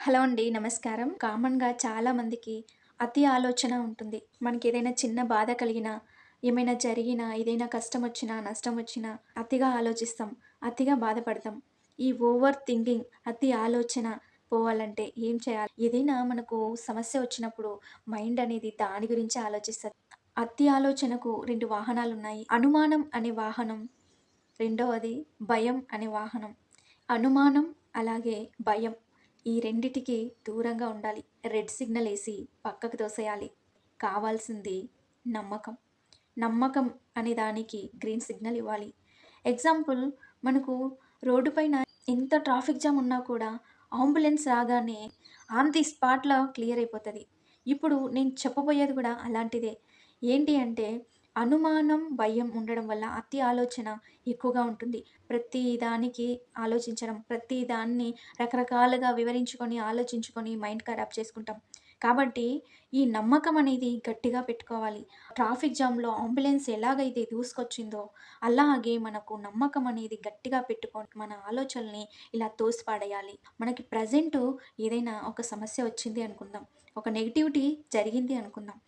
Hello అండి నమస్కారం. కామన్గా చాలామందికి అతి ఆలోచన ఉంటుంది. మనకి ఏదైనా చిన్న బాధ కలిగినా ఏమైనా జరిగినా ఏదైనా కష్టం వచ్చినా నష్టం వచ్చినా అతిగా ఆలోచిస్తాం అతిగా బాధపడతాం. ఈ ఓవర్ థింకింగ్ అతి ఆలోచన పోవాలంటే ఏం చేయాలి? ఏదైనా మనకు సమస్య వచ్చినప్పుడు మైండ్ అనేది దాని గురించి ఆలోచిస్తుంది. అతి ఆలోచనకు రెండు వాహనాలు ఉన్నాయి. అనుమానం అనే వాహనం రెండవది భయం అనే వాహనం. అనుమానం అలాగే భయం. ఈ రెండిటికి దూరంగా ఉండాలి. రెడ్ సిగ్నల్ వేసి పక్కకు తోసేయాలి. కావాల్సింది నమ్మకం. నమ్మకం అనే దానికి గ్రీన్ సిగ్నల్ ఇవ్వాలి. ఎగ్జాంపుల్ మనకు రోడ్డు పైన ఎంత ట్రాఫిక్ జామ్ ఉన్నా కూడా అంబులెన్స్ రాగానే ఆన్ ది స్పాట్లో క్లియర్ అయిపోతుంది. ఇప్పుడు నేను చెప్పబోయేది కూడా అలాంటిదే. ఏంటి అంటే అనుమానం భయం ఉండడం వల్ల అతి ఆలోచన ఎక్కువగా ఉంటుంది. ప్రతి దానికి ఆలోచించడం ప్రతి దాన్ని రకరకాలుగా వివరించుకొని ఆలోచించుకొని మైండ్ ఖరాబ్ చేసుకుంటాం. కాబట్టి ఈ నమ్మకం అనేది గట్టిగా పెట్టుకోవాలి. ట్రాఫిక్ జామ్లో అంబులెన్స్ ఎలాగైతే దూసుకొచ్చిందో అలాగే మనకు నమ్మకం అనేది గట్టిగా పెట్టుకొని మన ఆలోచనల్ని ఇలా తోసిపాడేయాలి. మనకి ప్రజెంట్ ఏదైనా ఒక సమస్య వచ్చింది అనుకుందాం. ఒక నెగిటివిటీ జరిగింది అనుకుందాం.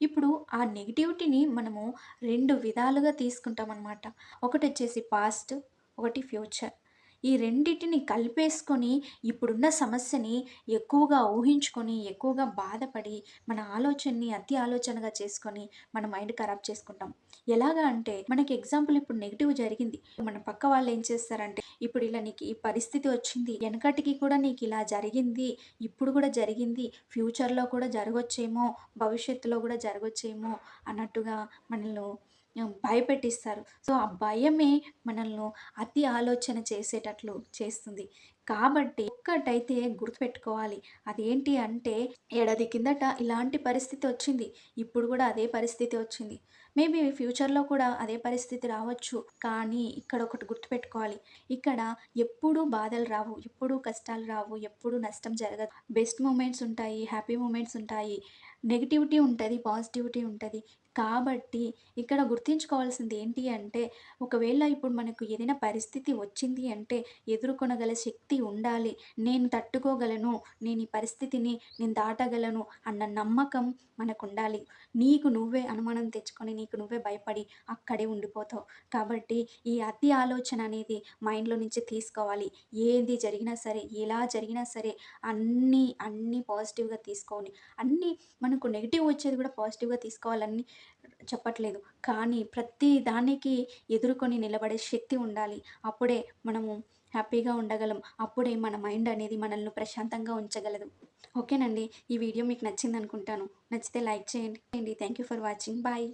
ఇప్పుడు ఆ నెగిటివిటీని మనము రెండు విధాలుగా తీసుకుంటాం అనమాట ఒకటి వచ్చేసి పాస్ట్ ఒకటి ఫ్యూచర్ ఈ రెండింటిని కలిపేసుకొని ఇప్పుడున్న సమస్యని ఎక్కువగా ఊహించుకొని ఎక్కువగా బాధపడి మన ఆలోచనని అతి ఆలోచనగా చేసుకొని మన మైండ్ ఖరాబ్ చేసుకుంటాం. ఎలాగా అంటే మనకి ఎగ్జాంపుల్ ఇప్పుడు నెగిటివ్ జరిగింది. మన పక్క వాళ్ళు ఏం చేస్తారంటే ఇప్పుడు ఇలా నీకు ఈ పరిస్థితి వచ్చింది వెనకటికి కూడా నీకు ఇలా జరిగింది ఇప్పుడు కూడా జరిగింది ఫ్యూచర్లో కూడా జరగొచ్చేమో భవిష్యత్తులో కూడా జరగొచ్చేమో అన్నట్టుగా మనల్ని భయపెట్టిస్తారు. సో ఆ భయమే మనల్ని అతి ఆలోచన చేసేటట్లు చేస్తుంది. కాబట్టి ఒక్కటైతే గుర్తుపెట్టుకోవాలి. అదేంటి అంటే ఏడాది కిందట ఇలాంటి పరిస్థితి వచ్చింది. ఇప్పుడు కూడా అదే పరిస్థితి వచ్చింది. మేబీ ఫ్యూచర్లో కూడా అదే పరిస్థితి రావచ్చు. కానీ ఇక్కడ ఒకటి గుర్తుపెట్టుకోవాలి. ఇక్కడ ఎప్పుడూ బాధలు రావు. ఎప్పుడూ కష్టాలు రావు. ఎప్పుడూ నష్టం జరగదు. బెస్ట్ మూమెంట్స్ ఉంటాయి. హ్యాపీ మూమెంట్స్ ఉంటాయి. నెగిటివిటీ ఉంటుంది. పాజిటివిటీ ఉంటుంది. కాబట్టి ఇక్కడ గుర్తుంచుకోవాల్సింది ఏంటి అంటే ఒకవేళ ఇప్పుడు మనకు ఏదైనా పరిస్థితి వచ్చింది అంటే ఎదుర్కొనగల శక్తి ఉండాలి. నేను తట్టుకోగలను నేను ఈ పరిస్థితిని నేను దాటగలను అన్న నమ్మకం మనకు ఉండాలి నీకు నువ్వే అనుమానం తెచ్చుకొని నీకు నువ్వే భయపడి అక్కడే ఉండిపోతావు. కాబట్టి ఈ అతి ఆలోచన అనేది మైండ్లో నుంచి తీసుకోవాలి. ఏది జరిగినా సరే ఎలా జరిగినా సరే అన్నీ అన్నీ పాజిటివ్గా తీసుకోవాలి. అన్నీ మనకు నెగిటివ్ వచ్చేది కూడా పాజిటివ్గా తీసుకోవాలని చెప్పట్లేదు. కానీ ప్రతి దానికి ఎదుర్కొని నిలబడే శక్తి ఉండాలి. అప్పుడే మనము హ్యాపీగా ఉండగలం. అప్పుడే మన మైండ్ అనేది మనల్ని ప్రశాంతంగా ఉంచగలదు. ఓకేనండి? ఈ వీడియో మీకు నచ్చింది అనుకుంటాను నచ్చితే లైక్ చేయండి. Thank you for watching. Bye.